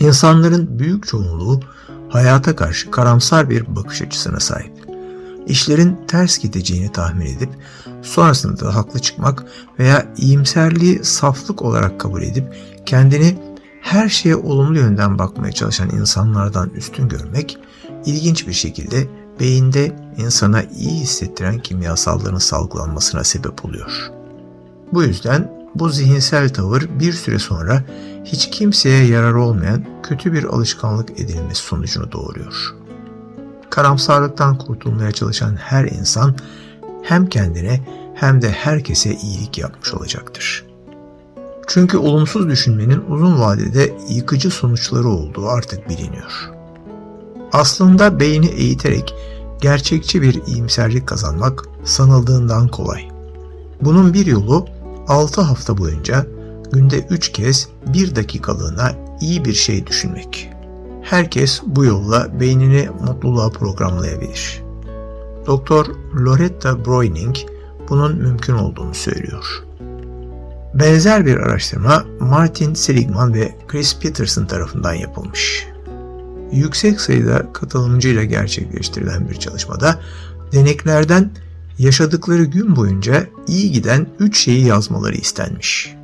İnsanların büyük çoğunluğu hayata karşı karamsar bir bakış açısına sahip. İşlerin ters gideceğini tahmin edip sonrasında da haklı çıkmak veya iyimserliği saflık olarak kabul edip kendini her şeye olumlu yönden bakmaya çalışan insanlardan üstün görmek ilginç bir şekilde beyinde insana iyi hissettiren kimyasalların salgılanmasına sebep oluyor. Bu yüzden bu zihinsel tavır bir süre sonra hiç kimseye yarar olmayan kötü bir alışkanlık edilmesi sonucunu doğuruyor. Karamsarlıktan kurtulmaya çalışan her insan hem kendine hem de herkese iyilik yapmış olacaktır. Çünkü olumsuz düşünmenin uzun vadede yıkıcı sonuçları olduğu artık biliniyor. Aslında beyni eğiterek gerçekçi bir iyimserlik kazanmak sanıldığından kolay. Bunun bir yolu 6 hafta boyunca günde 3 kez 1 dakikalığına iyi bir şey düşünmek. Herkes bu yolla beynini mutluluğa programlayabilir. Doktor Loretta Breuning bunun mümkün olduğunu söylüyor. Benzer bir araştırma Martin Seligman ve Chris Peterson tarafından yapılmış. Yüksek sayıda katılımcıyla gerçekleştirilen bir çalışmada deneklerden yaşadıkları gün boyunca iyi giden 3 şeyi yazmaları istenmiş.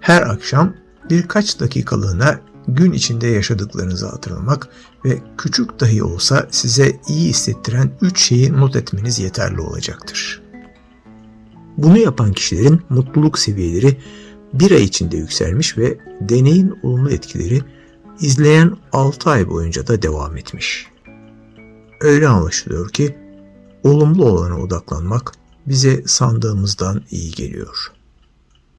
Her akşam birkaç dakikalığına gün içinde yaşadıklarınızı hatırlamak ve küçük dahi olsa size iyi hissettiren 3 şeyi not etmeniz yeterli olacaktır. Bunu yapan kişilerin mutluluk seviyeleri bir ay içinde yükselmiş ve deneyin olumlu etkileri izleyen 6 ay boyunca da devam etmiş. Öyle anlaşılıyor ki olumlu olana odaklanmak bize sandığımızdan iyi geliyor.